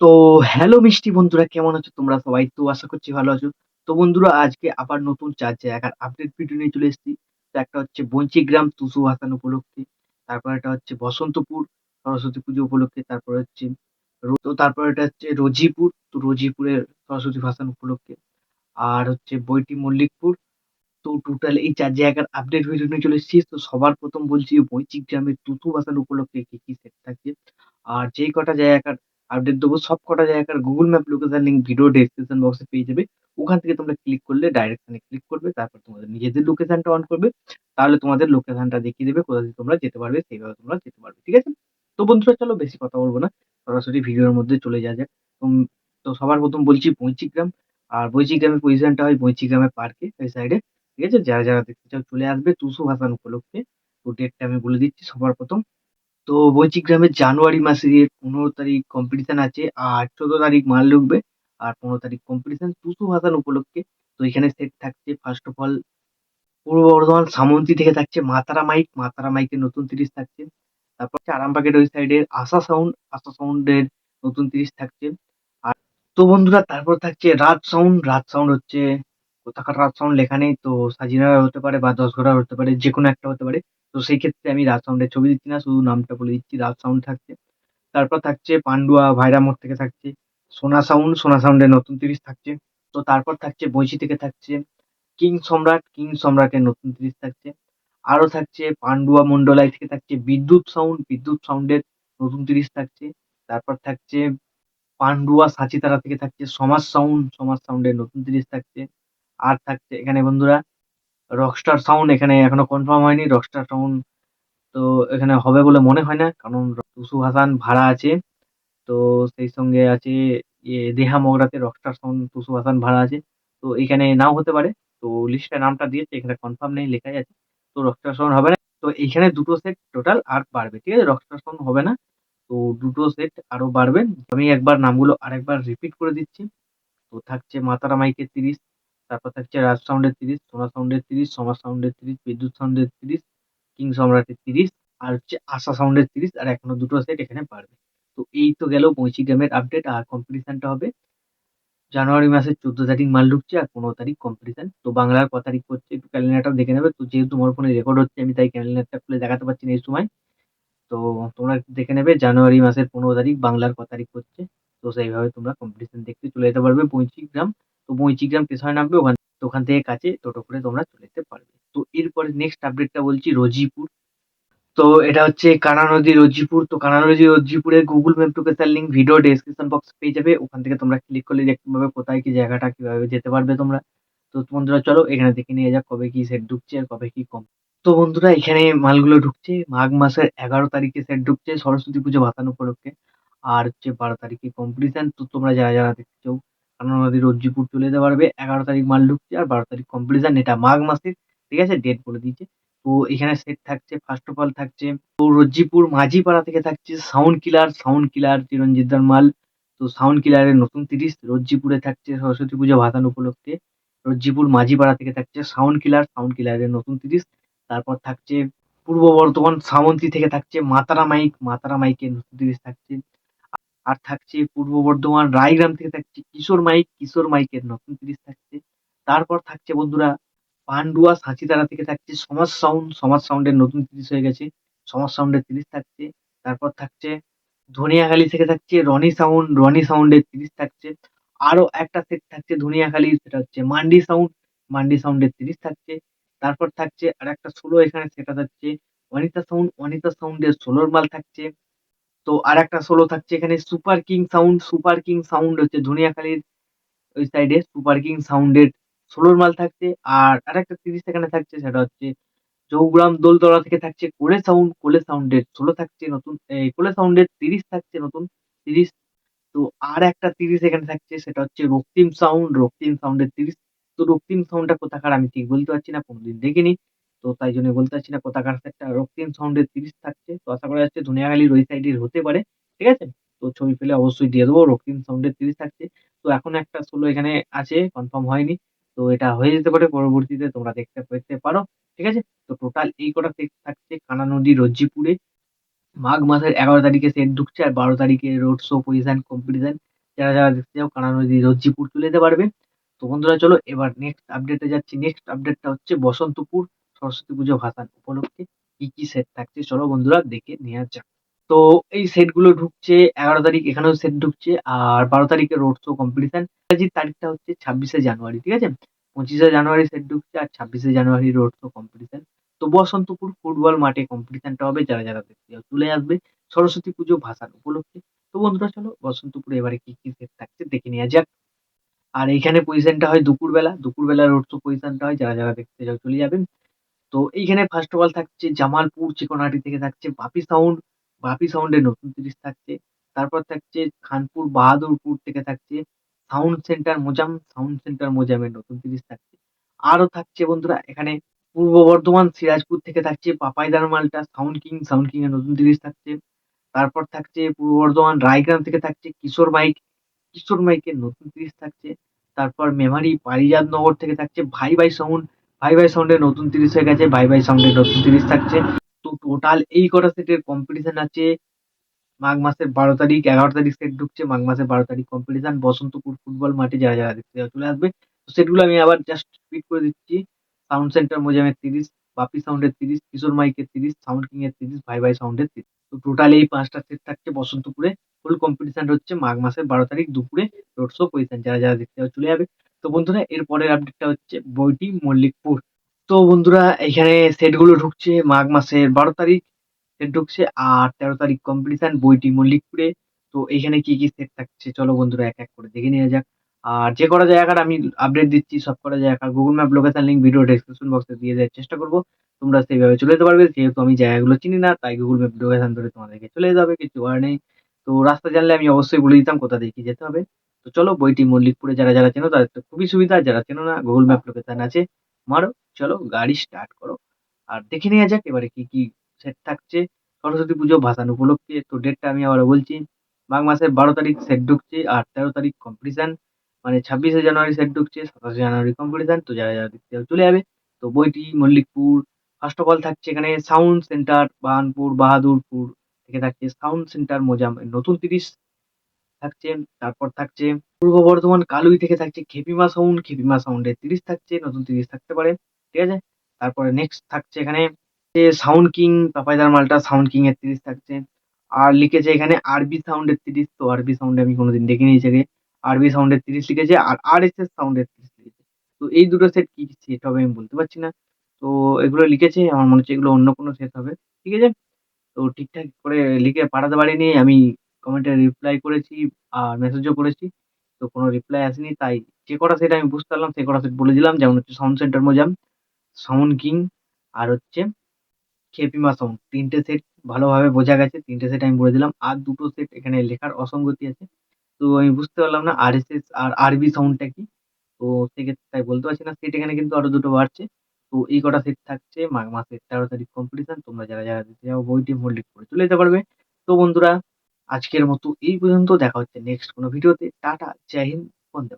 তো হ্যালো মিষ্টি বন্ধুরা কেমন আছো তোমরা সবাই? তো আশা করছি ভালো আছো। তো বন্ধুরা আজকে আবার নতুন ৪ জায়গার আপডেট ভিডিও নিয়ে চলে এসেছি। একটা হচ্ছে বঞ্চিগ্রাম টুসু ভাসান উপলক্ষে, তারপর একটা হচ্ছে বসন্তপুর সরস্বতী পুজো উপলক্ষে, তারপর হচ্ছে তো তারপর এটা হচ্ছে রোজিপুর, তো রোজিপুরের সরস্বতী ভাসান উপলক্ষে। আর হচ্ছে বইটি মল্লিকপুর। তো টোটাল এই চার জায়গার আপডেট ভিডিও নিয়ে চলে এসেছি। তো সবার প্রথম বলছি বঞ্চিগ্রামের টুসু ভাসান উপলক্ষে কি, কি সেট থাকছে। আর যেই কটা জায়গার আপডেট দেবো সব কটা জায়গার Google map location link video description বক্সে পেয়ে যাবে। ওখান থেকে তোমরা ক্লিক করলে ডাইরেকশন ক্লিক করবে। তারপর তোমাদের নিজেদের লোকেশনটা অন করবে। তাহলে তোমাদের লোকেশনটা দেখিয়ে দেবে কোথা দিয়ে তোমরা যেতে পারবে সেইভাবে তোমরা যেতে পারবে। ঠিক আছে? তো বন্ধুরা চলো বেশি কথা বলব না। সরাসরি ভিডিওর মধ্যে চলে যাওয়া যাক। তো সবার প্রথম বলছি বঞ্চিগ্রাম। আর বঞ্চিগ্রামের পজিশনটা হয় বঞ্চিগ্রামের পার্কে ওই সাইডে। ঠিক আছে? যারা, যারা দেখতে চাও চলে আসবে টুসু ভাসান উপলক্ষে। তো ডেটটা আমি বলে দিচ্ছি সবার ১ম। তো বঞ্চিগ্রামে জানুয়ারি মাসের ১৫ তারিখ কম্পিটিশন আছে আর ১৪ তারিখ মাল ঢুকবে আর ১৫ তারিখ কম্পিটিশন টুসু ভাসান উপলক্ষে। তো এখানে সেট থাকছে ফার্স্ট অফ অল পূর্ব বর্ধমান সামন্তী থেকে থাকছে মাতারা মাইক, মাতারা মাইকের নতুন ৩০ থাকছে। তারপর হচ্ছে আরামবাগের ওই সাইডের আশা সাউন্ড, আশা সাউন্ডের নতুন ৩০ থাকছে। আর তো বন্ধুরা তারপর থাকছে রাজ সাউন্ড, রাজ সাউন্ড হচ্ছে কোথাকার রাজ সাউন্ড লেখা নেই তো সাজিনার হতে পারে বা দশ দশঘরার হতে পারে যে কোনো একটা হতে পারে। তো সেই ক্ষেত্রে আমি রাজ সাউন্ডের ছবি দিচ্ছি না শুধু নামটা বলে দিচ্ছি রাজ সাউন্ড থাকছে। তারপর থাকছে পান্ডুয়া ভাইরা মোড় থেকে থাকছে সোনা সাউন্ড, সোনা সাউন্ডের নতুন ৩০ থাকছে। তো তারপর থাকছে বৈশি থেকে থাকছে কিং সম্রাট, কিং সম্রাটের নতুন ৩০ থাকছে। আরও থাকছে পান্ডুয়া মন্ডলাই থেকে থাকছে বিদ্যুৎ সাউন্ড, বিদ্যুৎ সাউন্ডের নতুন ৩০ থাকছে। তারপর থাকছে পান্ডুয়া সাঁচিতারা থেকে থাকছে সমাজ সাউন্ড, সমাজ সাউন্ডের নতুন ৩০ থাকছে। আর থাকছে এখানে বন্ধুরা রকস্টার সাউন্ড এখানে এখনও কনফার্ম হয়নি। রকস্টার সাউন্ড তো এখানে হবে বলে মনে হয় না। কারণ টুসু হাসান ভাড়া আছে। তো সেই সঙ্গে আছে দেহা মগরাতে রকস্টার সাউন্ড টুসু হাসান ভাড়া আছে। তো এখানে নাও হতে পারে। তো লিস্টে নামটা দিয়েছে এখানে কনফার্ম নেই লেখাই আছে। তো রকস্টার সাউন্ড হবে না। তো এইখানে দুটো সেট টোটাল আর বাড়বে। ঠিক আছে? রকস্টার সাউন্ড হবে না। তো দুটো সেট আরও বাড়বে। আমি একবার নামগুলো আরেকবার রিপিট করে দিচ্ছি। তো থাকছে মাতারা মাইকের ৩০, তারপর থাকছে রাজ সাউন্ডের ৩০, সোনা সাউন্ডের ৩০, সমাজ সাউন্ডের ৩০, বিদ্যুৎ সাউন্ডের ৩০, কিং সম্রাটের ৩০ আর হচ্ছে আশা সাউন্ডের ৩০ আর এখনও দুটো সেট এখানে পারবে তো এই তো গেল বঞ্চিগ্রামের আপডেট আর কম্পিটিশনটা হবে জানুয়ারি মাসের ১৪ তারিখ মাল ঢুকছে আর ১৫ তারিখ কম্পিটিশন। তো বাংলার ক তারিখ করছে একটু ক্যালেন্ডারটাও দেখে নেবে। তো যেহেতু আমার ফোনে রেকর্ড হচ্ছে আমি তাই ক্যালেন্ডারটা খুলে দেখাতে পারছি না এই সময়। তো তোমরা দেখে নেবে জানুয়ারি মাসের ১৫ তারিখ বাংলার ক তারিখ করছে তো সেইভাবে তোমরা কম্পিটিশন দেখতে চলে যেতে পারবে বঞ্চিগ্রাম। তো বঞ্চিগ্রাম স্টেশনে নামবে ওখান ওখান থেকে কাছে টোটো করে তোমরা চলে যেতে পারবে। তো এরপরে নেক্সট আপডেটটা বলছি রোজিপুর। তো এটা হচ্ছে কানা নদী রোজিপুর। তো কানা নদী রোজিপুরের Google map location link video description বক্সে পেয়ে যাবে। ওখান থেকে তোমরা ক্লিক করলে দেখতে পাবে কোথায় কি জায়গাটা কীভাবে যেতে পারবে তোমরা। তো বন্ধুরা চলো এখানে দেখে নিয়ে যাক কবে কি সেট ঢুকছে আর কবে কি কম তো বন্ধুরা এখানে মালগুলো ঢুকছে মাঘ মাসের ১১ তারিখে সেট ঢুকছে সরস্বতী পুজো ভাসান উপলক্ষে। আর হচ্ছে ১২ তারিখে কম্পিটিশন। তো তোমরা যারা, যারা দেখতে নদী রোজিপুর চলে যেতে পারবে। ১১ তারিখ মাল ঢুকছে আর ১২ তারিখ কম্পিটিশন। এটা মাঘ মাসের ঠিক আছে? ডেট বলে দিয়েছে। তো এখানে সেট থাকছে ফার্স্ট অফ অল থাকছে তো রজ্জিপুর মাঝিপাড়া থেকে থাকছে সাউন্ড কিলার, সাউন্ড কিলার চিরঞ্জিতদার মাল। তো সাউন্ড কিলারের নতুন ৩০ রজ্জিপুরে থাকছে সরস্বতী পুজো ভাতান উপলক্ষে। রজ্জিপুর মাঝিপাড়া থেকে থাকছে সাউন্ড কিলার, সাউন্ড কিলারের নতুন ৩০ তারপর থাকছে পূর্ব বর্ধমান সামন্তী থেকে থাকছে মাতারা মাইক, মাতারা মাইকের নতুন ৩০ থাকছে। আর থাকছে পূর্ব বর্ধমান রায়গ্রাম থেকে থাকছে কিশোর মাইক, কিশোর মাইকের নতুন ৩০ থাকছে। তারপর থাকছে বন্ধুরা পান্ডুয়া সাঁচিতারা থেকে থাকছে সমাজ সাউন্ড, সমাজ সাউন্ডের নতুন ৩০ হয়ে গেছে। সমাজ সাউন্ডের ৩০ থাকছে। তারপর থাকছে ধনিয়াখালি থেকে থাকছে রনি সাউন্ড, রনি সাউন্ডের ৩০ থাকছে। আরও একটা সেট থাকছে ধনিয়াখালি সেটা হচ্ছে মান্ডি সাউন্ড, মান্ডি সাউন্ডের ৩০ থাকছে। তারপর থাকছে আর একটা সোলো এখানে সেটা থাকছে অনিতা সাউন্ড, অনিতা সাউন্ডের সোলোর মাল থাকছে। তো আরেকটা সোলো থাকছে এখানে super king sound, super king sound হচ্ছে ধনিয়াখালীর ওই সাইডে সুপার কিং সাউন্ডের সোলোর মাল থাকছে। আর আরেকটা ৩০ এখানে থাকছে সেটা হচ্ছে চৌগ্রাম দোলতলা থেকে থাকছে কোলে সাউন্ড, কোলে সাউন্ডের সোলো থাকছে নতুন কোলে সাউন্ডের ৩০ থাকছে নতুন ৩০ তো আর একটা ৩০ এখানে থাকছে সেটা হচ্ছে রক্তিম সাউন্ড, রক্তিম সাউন্ডের ৩০ তো রক্তিম সাউন্ডটা কোথাকার আমি ঠিক বলতে পারছি না কোনোদিন দেখিনি। তো তাই জন্য বলতে পারছি না কোথাকার একটা রক্তিম সাউন্ডের ৩০ থাকছে। তো আশা করা যাচ্ছে ধনিয়াখালীর ওই সাইডের হতে পারে। ঠিক আছে? তো ছবি পেলে অবশ্যই দিয়ে দেবো। রক্তিম সাউন্ডের ৩০ থাকছে। তো এখন একটা সোলো এখানে আছে কনফার্ম হয়নি। তো এটা হয়ে যেতে পারে, পরবর্তীতে তোমরা দেখতে পেতে পারো। ঠিক আছে? তো টোটাল এই কটা সেট থাকছে, কানা নদী, রজ্জিপুরে। মাঘ মাসের ১১ তারিখে সেট ঢুকছে আর ১২ তারিখে রোড শো পজিশন কম্পিটিশন যারা যারা দেখতে চাও, কানা নদী, রজ্জিপুর চলে যেতে পারবে তো বন্ধুরা চলো, এবার নেক্সট আপডেটে যাচ্ছি নেক্সট আপডেটটা হচ্ছে বসন্তপুর সরস্বতী পুজো ভাসান উপলক্ষে কি কি সেট থাকছে চলো বন্ধুরা দেখে নেওয়া যাক। তো এই সেটগুলো ঢুকছে এগারো তারিখ, এখানেও সেট ঢুকছে আর বারো তারিখে রোড শো কম্পিটিশন তারিখটা হচ্ছে ছাব্বিশে জানুয়ারি, ঠিক আছে? পঁচিশে জানুয়ারি সেট ঢুকছে আর ছাব্বিশে জানুয়ারি রোড শো কম্পিটিশন তো বসন্তপুর ফুটবল মাঠে কম্পিটিশনটা হবে, যারা যারা দেখতে চলে আসবে সরস্বতী পুজো ভাসান উপলক্ষে। তো বন্ধুরা চলো বসন্তপুরে এবারে কি কি সেট থাকছে দেখে নেওয়া যাক। আর এইখানে পজিশনটা হয় দুপুরবেলা দুপুরবেলা রোড শো পজিশনটা হয়, যারা যারা দেখতে চাও চলে যাবেন। তো এইখানে ফার্স্ট অফ অল থাকছে জামালপুর, চিকনহাটি থেকে থাকছে বাপি সাউন্ড বাপি সাউন্ডের নতুন তিরিশ থাকছে। তারপর থাকছে খানপুর, বাহাদুরপুর থেকে থাকছে sound centre Mojam sound centre মোজামের নতুন তিরিশ থাকছে। আরও থাকছে বন্ধুরা, এখানে পূর্ব বর্ধমান, সিরাজপুর থেকে থাকছে পাপাইদার মালটা সাউন্ড কিং সাউন্ড কিং এর নতুন তিরিশ থাকছে। তারপর থাকছে পূর্ব বর্ধমান, রায়গ্রাম থেকে থাকছে কিশোর মাইক, কিশোর মাইকের নতুন তিরিশ থাকছে। তারপর মেমারি, পারিজাত নগর থেকে থাকছে ভাই ভাই সাউন্ড ভাই ভাই সাউন্ডের নতুন তিরিশ হয়ে গেছে। বাই ভাই সাউন্ডের নতুন তিরিশ থাকছে। তো টোটাল এই কটা সেটের কম্পিটিশন আছে। মাঘ মাসের বারো তারিখ, এগারো তারিখ সেট ঢুকছে। মাঘ মাসের বারো তারিখ কম্পিটিশন বসন্তপুর ফুটবল মাঠে যারা যারা দেখতে চলে আসবে। তো সেটগুলো আমি আবার জাস্ট রিপিট করে দিচ্ছি। সাউন্ড সেন্টার মোজামের তিরিশ বাপি সাউন্ডের তিরিশ কিশোর মাইকের তিরিশ সাউন্ড কিং এর তিরিশ ভাই ভাই সাউন্ডের তিরিশ তো টোটাল এই পাঁচটা সেট থাকছে বসন্তপুরে। ফুল কম্পিটিশন হচ্ছে মাঘ মাসের বারো তারিখ দুপুরে। রোড শো পজিশন যারা যারা দেখতে চলে যাবে। তো বন্ধুরা এর পরের আপডেটটা হচ্ছে বইটি মল্লিকপুর। তো বন্ধুরা, এখানে সেটগুলো ঢুকছে মাঘ মাসের বারো তারিখ সেট ঢুকছে আর তেরো তারিখ কম্পিটিশন বইটি মল্লিকপুরে। তো এখানে কি কি সেট থাকছে, চলো বন্ধুরা এক এক করে দেখে নেওয়া যাক। আর যে কটা জায়গার আমি আপডেট দিচ্ছি, সব কটা জায়গা Google map location link video description বক্সে দিয়ে দেওয়ার চেষ্টা করব। তোমরা সেইভাবে চলে যেতে পারবে, যেহেতু আমি জায়গাগুলো চিনি না, তাই গুগল ম্যাপ লোকেশন ধরে তোমাদেরকে চলে যেতে হবে, কিছু করার নেই। তো রাস্তা জানলে আমি অবশ্যই বলে দিতাম কোথা দিয়ে কি যেতে হবে। তো চলো বইটি মল্লিকপুরে যারা যারা চেনো তাদের তো খুবই সুবিধা যারা চেনো না গুগল ম্যাপ লোকেশন আছে মারো চলো গাড়ি স্টার্ট করো। আর দেখে নেওয়া যাক এবারে কি কি সেট থাকছে। সরস্বতী পুজো ভাসান উপলক্ষে তো ডেটটা আমি আবার বলছি। মাঘ মাসের বারো তারিখ সেট ঢুকছে আর তেরো তারিখ কম্পিটিশন মানে ছাব্বিশে জানুয়ারি সেট ঢুকছে সাতাশে জানুয়ারি কম্পিটিশন তো যারা যারা দেখতে চলে যাবে। তো বইটি মল্লিকপুর ফার্স্ট অফ অল থাকছে এখানে সাউন্ড সেন্টার বাহানপুর বাহাদুরপুর থেকে থাকছে সাউন্ড সেন্টার মোজাম নতুন তিরিশ থাকছে, তারপর থাকছে পূর্ব বর্ধমান কালুই থেকে থাকছে খেপিমা সাউন্ড খেপিমা সাউন্ডের তিরিশ থাকছে, নতুন তিরিশ থাকতে পারে, ঠিক আছে? তারপরে নেক্সট থাকছে এখানে সাউন্ড কিং পাপাইদার মালটা সাউন্ড কিং এর তিরিশ থাকছে, আর লিখেছে এখানে আরবি সাউন্ডের তিরিশ, তো আরবি সাউন্ডে আমি কোনোদিন দেখিনি এসে আরবি সাউন্ডের তিরিশ লিখেছে, আর আর এস এস সাউন্ডের তিরিশ লিখেছে, তো এই দুটো সেট কি সেট হবে আমি বলতে পারছি না, তো এগুলো লিখেছে, আমার মনে হচ্ছে এগুলো অন্য কোনো সেট হবে, ঠিক আছে? তো ঠিকঠাক করে লিখে পাঠাতে পারিনি, আমি কমেন্টে রিপ্লাই করেছি আর মেসেজও করেছি, তো কোনো রিপ্লাই আসেনি, তাই যে কটা সেট আমি বুঝতে পারলাম সে কটা সেট বলে দিলাম, যেমন হচ্ছে sound centre Mojam sound king আর হচ্ছে খেপিমা সাউন্ড তিনটে সেট ভালোভাবে বোঝা গেছে, তিনটে সেট আমি বলে দিলাম, আর দুটো সেট এখানে লেখার অসঙ্গতি আছে, তো আমি বুঝতে পারলাম না আর এস এস আর আরবি সাউন্ডটা কি, তো সেক্ষেত্রে তাই বলতে পারছি না সেট এখানে কিন্তু আরও দুটো বাড়ছে, তো এই কটা সেট থাকছে মাঘ মাসের তেরো তারিখ কম্পিটিশন তোমরা যারা যারা দিতে যাও বইটি হোল্ড করে চলে যেতে পারবে, তো বন্ধুরা আজকের মতো এই পর্যন্ত দেখা হচ্ছে নেক্সট কোনো ভিডিওতে টাটা জয় হিন্দ বন্দে।